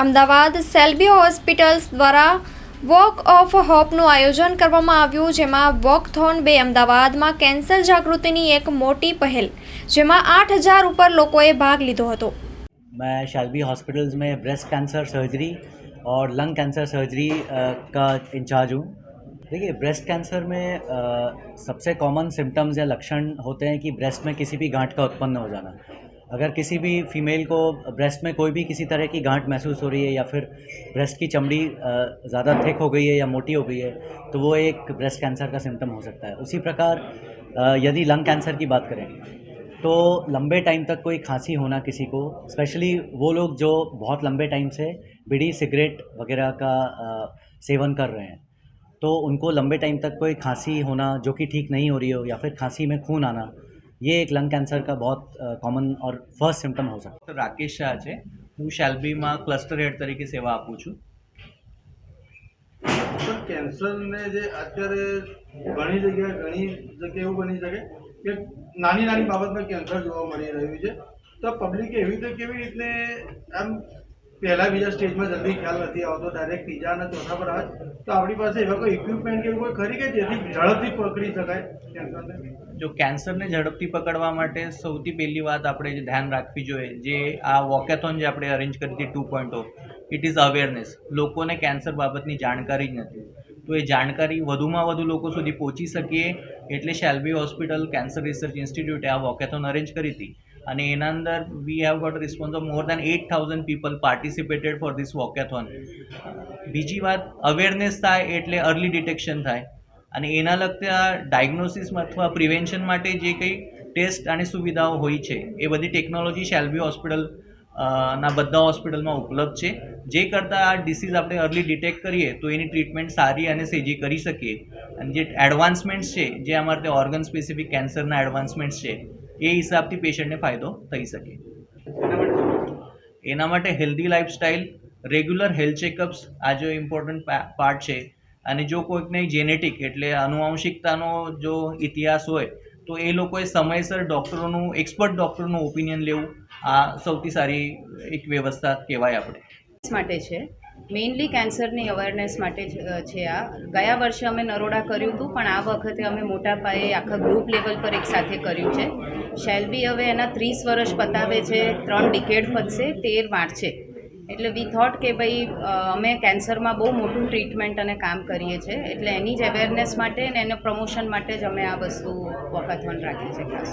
Ahmedabad Shalby hospitals દ્વારા walk of હોપનું આયોજન કરવામાં આવ્યું જેમાં વોકથોન બે અમદાવાદમાં કેન્સર જાગૃતિની એક મોટી પહેલ જેમાં આઠ હજાર ઉપર લોકોએ ભાગ લીધો હતો मैं शैल्बी हॉस्पिटल्स में ब्रेस्ट कैंसर सर्जरी और लंग कैंसर सर्जरी अ, का इंचार्ज हूँ देखिए ब्रेस्ट कैंसर में अ, सबसे कॉमन सिम्टम्स या लक्षण होते हैं कि ब्रेस्ट में किसी भी गांठ का उत्पन्न हो जाना अगर किसी भी फीमेल को ब्रेस्ट में कोई भी किसी तरह की गांठ महसूस हो रही है या फिर ब्रेस्ट की चमड़ी ज़्यादा थिक हो गई है या मोटी हो गई है तो वो एक ब्रेस्ट कैंसर का सिम्टम हो सकता है। उसी प्रकार यदि लंग कैंसर की बात करें तो लंबे टाइम तक कोई खांसी होना किसी को स्पेशली वो लोग जो बहुत लंबे टाइम से बीड़ी सिगरेट वगैरह का सेवन कर रहे हैं तो उनको लंबे टाइम तक कोई खांसी होना जो कि ठीक नहीं हो रही हो या फिर खांसी में खून आना ये एक लंग कैंसर का बहुत कॉमन और फर्स्ट सिम्टम हो सकता તો રાકેશ શાહ છે હું શેલ્બીમાં ક્લસ્ટર હેડ તરીકે સેવા આપું છું સર કેન્સરને જે અત્યારે ઘણી જગ્યાએ ઘણી જગ્યાએ એવું બની શકે કે નાની નાની બાબતમાં કેન્સર જોવા મળી રહ્યું છે તો પબ્લિકે એવી રીતે કેવી રીતને આમ પહેલા બીજા સ્ટેજમાં જલ્દી ખ્યાલ નથી આવતો ડાયરેક્ટ ત્રીજા અને ચોથા પર આવે. તો આપણી પાસે એવા કોઈ ઇક્વિપમેન્ટ કે કોઈ ખરી કે જેથી ઝડપથી પકડી શકાય? જો કેન્સરને ઝડપથી પકડવા માટે સૌથી પહેલી વાત આપણે જે ધ્યાન રાખવી જોઈએ, જે આ વોકેથોન જે આપણે અરેન્જ કરી હતી to point it is awareness લોકોને કેન્સર બાબતની જાણકારી જ નથી. તો એ જાણકારી વધુમાં વધુ લોકો સુધી પહોંચી શકીએ એટલે શેલ્બી હોસ્પિટલ કેન્સર રિસર્ચ ઇન્સ્ટિટ્યૂટે આ વોકેથોન અરેન્જ કરી હતી. અને એના અંદર we have got response of more than eight thousand people participated for this walkathon બીજી વાત અવેરનેસ થાય એટલે અર્લી ડિટેક્શન થાય. અને એના લગતા ડાયગ્નોસિસ અથવા પ્રિવેન્શન માટે જે કંઈ ટેસ્ટ અને સુવિધાઓ હોય છે, એ બધી ટેકનોલોજી શેલ્બી હોસ્પિટલ ના બધા હોસ્પિટલમાં ઉપલબ્ધ છે. જે કરતાં આ ડિસીઝ આપણે અર્લી ડિટેક્ટ કરીએ, તો એની ટ્રીટમેન્ટ સારી અને સેજી કરી શકીએ. અને જે એડવાન્સમેન્ટ્સ છે, જે અમારે ઓર્ગન સ્પેસિફિક કેન્સરના એડવાન્સમેન્ટ્સ છે એ હિસાબથી પેશન્ટને ફાયદો થઈ શકે. એના માટે healthy lifestyle regular health checkups આ જો ઇમ્પોર્ટન્ટ પાર્ટ છે. અને જો કોઈકને જેનેટિક એટલે આનુવંશિકતાનો જો ઇતિહાસ હોય, તો એ લોકોએ સમયસર ડૉક્ટરોનું એક્સપર્ટ ડૉક્ટરનું ઓપિનિયન લેવું આ સૌથી સારી એક વ્યવસ્થા કહેવાય આપણે. માટે છે. મેઇનલી કેન્સરની અવેરનેસ માટે છે આ. ગયા વર્ષે અમે નરોડા કર્યું હતું, પણ આ વખતે અમે મોટા પાયે આખા ગ્રુપ લેવલ પર એક સાથે કર્યું છે. શેલ્બી હવે એના ત્રીસ વર્ષ પતાવે છે, ત્રણ ડિકેડ પતશે, તેર માર્ચે એટલે વી થોટ કે ભાઈ અમે કેન્સરમાં બહુ મોટું ટ્રીટમેન્ટ અને કામ કરીએ છીએ એટલે એની જ અવેરનેસ માટે અને એને પ્રમોશન માટે જ અમે આ વસ્તુ વોકાથોન રાખી છે ખાસ